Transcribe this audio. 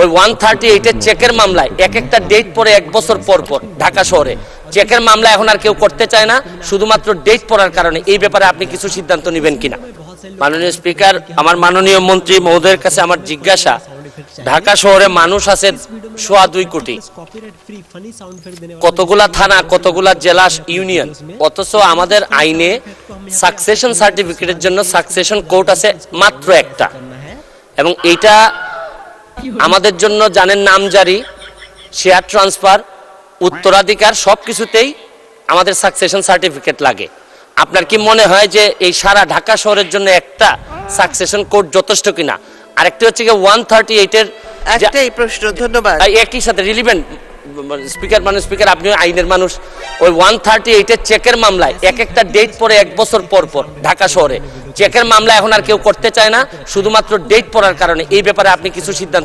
ওই one thirty এইটের চেকের মামলায় এক একটা ডেট পরে এক বছর পর পর ঢাকা শহরে। চেকের মামলা এখন আর কেউ করতে চায় না, শুধুমাত্র ডেট পড়ার কারণে। এই ব্যাপারে আপনি কিছু সিদ্ধান্ত নেবেন কিনা? মাননীয় স্পিকার আমার মাননীয় মন্ত্রী মহোদয়ের কাছে আমার জিজ্ঞাসা, ঢাকা শহরে মানুষ আছে সোয়া দুই কোটি। কতগুলা থানা, কতগুলা জেলা ইউনিয়ন? অথচ আমাদের আইনে সাকসেশন সার্টিফিকেটের জন্য সাকসেশন কোর্ট আছে মাত্র একটা। এবং এইটা আমাদের জন্য জানেন নামজারি শেয়ার ট্রান্সফার উত্তরাধিকার সব কিছুতেই আমাদের সাকসেশন সার্টিফিকেট লাগে। আপনার কি মনে হয় যে এই সারা ঢাকা শহরের জন্য একটা সাকসেশন কোড যথেষ্ট কিনা? আরেকটি হচ্ছে কি ওয়ান থার্টি এইটের একটাই প্রশ্ন ধন্যবাদ। একই সাথে রিলিভেন্ট স্পিকার মানুষ স্পিকার আপনি আইনের মানুষ। ওই ওয়ান থার্টি এইটের চেকের মামলায় এক একটা ডেট পরে এক বছর পর পর ঢাকা শহরে। চেকের মামলা এখন আর কেউ করতে চায় না, শুধুমাত্র ডেট পড়ার কারণে। এই ব্যাপারে আপনি কিছু সিদ্ধান্ত